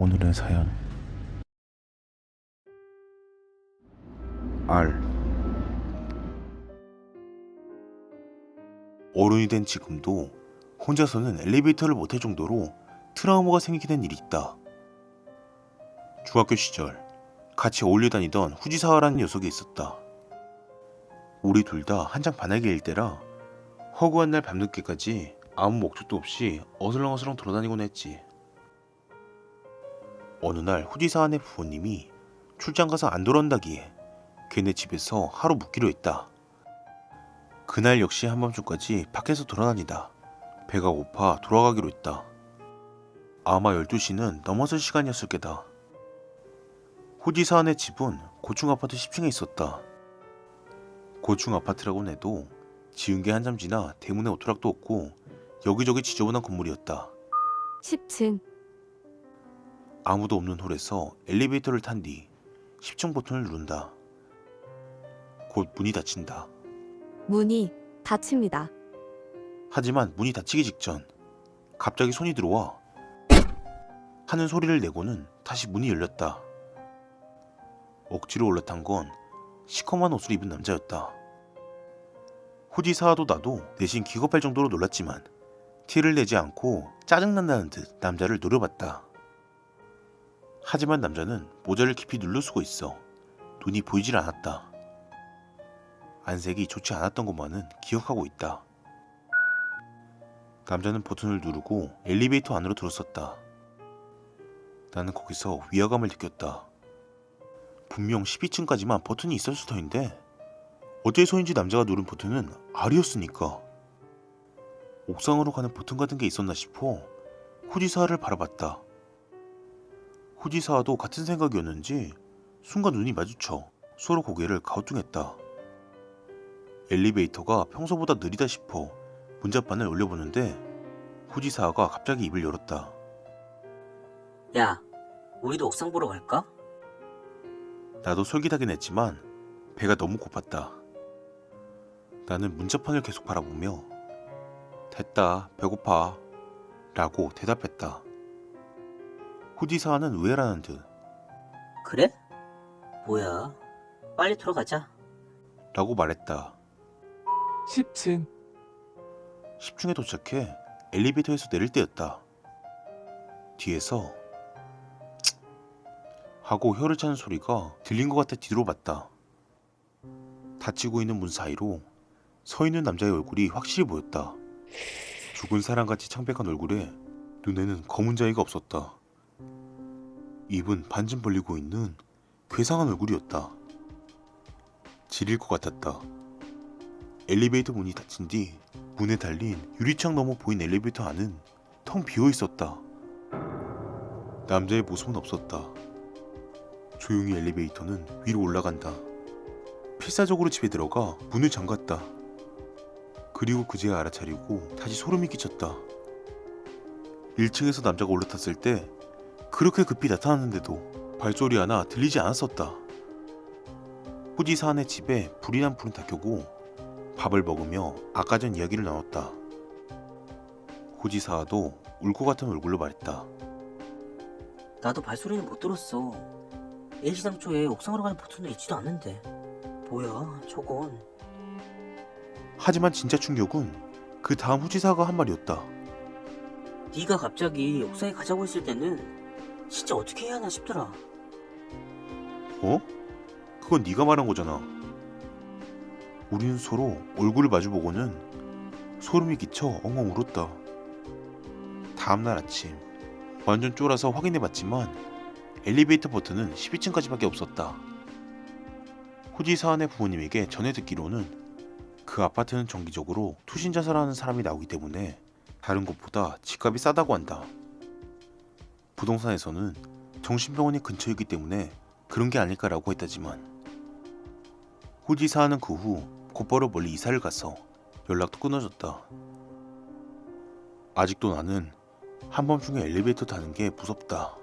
오늘의 사연 R 어른이 된 지금도 혼자서는 엘리베이터를 못 탈 정도로 트라우마가 생기게 된 일이 있다. 중학교 시절 같이 어울려 다니던 후지사와라는 녀석이 있었다. 우리 둘 다 한창 반할기일 때라 허구한 날 밤늦게까지 아무 목적도 없이 어슬렁어슬렁 돌아다니곤 했지. 어느 날 후지사안의 부모님이 출장 가서 안 돌아온다기에 걔네 집에서 하루 묵기로 했다. 그날 역시 한밤중까지 밖에서 돌아다니다 배가 고파 돌아가기로 했다. 아마 12시는 넘어설 시간이었을 게다. 후지사안의 집은 고층 아파트 10층에 있었다. 고층 아파트라고는 해도 지은 게 한참 지나 대문에 오토락도 없고 여기저기 지저분한 건물이었다. 10층. 아무도 없는 홀에서 엘리베이터를 탄 뒤 10층 버튼을 누른다. 곧 문이 닫힌다. 문이 닫힙니다. 하지만 문이 닫히기 직전 갑자기 손이 들어와 하는 소리를 내고는 다시 문이 열렸다. 억지로 올라탄 건 시커먼 옷을 입은 남자였다. 후지사도 나도 내심 기겁할 정도로 놀랐지만 티를 내지 않고 짜증난다는 듯 남자를 노려봤다. 하지만 남자는 모자를 깊이 눌러쓰고 있어 눈이 보이질 않았다. 안색이 좋지 않았던 것만은 기억하고 있다. 남자는 버튼을 누르고 엘리베이터 안으로 들어섰다. 나는 거기서 위화감을 느꼈다. 분명 12층까지만 버튼이 있었을 터인데 어째서인지 남자가 누른 버튼은 R이었으니까 옥상으로 가는 버튼 같은 게 있었나 싶어 후지사를 바라봤다. 후지사도 같은 생각이었는지 순간 눈이 마주쳐 서로 고개를 가우뚱했다. 엘리베이터가 평소보다 느리다 싶어 문자판을 올려보는데 후지사가 갑자기 입을 열었다. 야, 우리도 옥상 보러 갈까? 나도 솔깃하긴 했지만 배가 너무 고팠다. 나는 문자판을 계속 바라보며 됐다 배고파 라고 대답했다. 후지사는 의외라는 듯 그래? 뭐야? 빨리 들어가자. 라고 말했다. 10층 10층에 도착해 엘리베이터에서 내릴 때였다. 뒤에서 쯧 하고 혀를 차는 소리가 들린 것 같아 뒤로 봤다. 닫히고 있는 문 사이로 서 있는 남자의 얼굴이 확실히 보였다. 죽은 사람같이 창백한 얼굴에 눈에는 검은 자위가 없었다. 입은 반쯤 벌리고 있는 괴상한 얼굴이었다. 지릴 것 같았다. 엘리베이터 문이 닫힌 뒤 문에 달린 유리창 너머 보인 엘리베이터 안은 텅 비어 있었다. 남자의 모습은 없었다. 조용히 엘리베이터는 위로 올라간다. 필사적으로 집에 들어가 문을 잠갔다. 그리고 그제야 알아차리고 다시 소름이 끼쳤다. 1층에서 남자가 올라탔을 때 그렇게 급히 나타났는데도 발소리 하나 들리지 않았었다. 후지사안의 집에 불이 난 불은 다 켜고 밥을 먹으며 아까 전 이야기를 나눴다. 후지사도 울 것 같은 얼굴로 말했다. 나도 발소리는 못 들었어. 일시당초에 옥상으로 가는 버튼도 있지도 않는데. 뭐야, 저건. 하지만 진짜 충격은 그 다음 후지사가 한 말이었다. 네가 갑자기 옥상에 가자고 했을 때는 진짜 어떻게 해야 하나 싶더라. 어? 그건 네가 말한 거잖아. 우리는 서로 얼굴을 마주보고는 소름이 끼쳐 엉엉 울었다. 다음날 아침 완전 쫄아서 확인해봤지만 엘리베이터 버튼은 12층까지밖에 없었다. 후지 사안의 부모님에게 전해 듣기로는 그 아파트는 정기적으로 투신 자살하는 사람이 나오기 때문에 다른 곳보다 집값이 싸다고 한다. 부동산에서는 정신병원이 근처이기 때문에 그런 게 아닐까라고 했다지만 후지사는 그 후 곧바로 멀리 이사를 가서 연락도 끊어졌다. 아직도 나는 한밤중에 엘리베이터 타는 게 무섭다.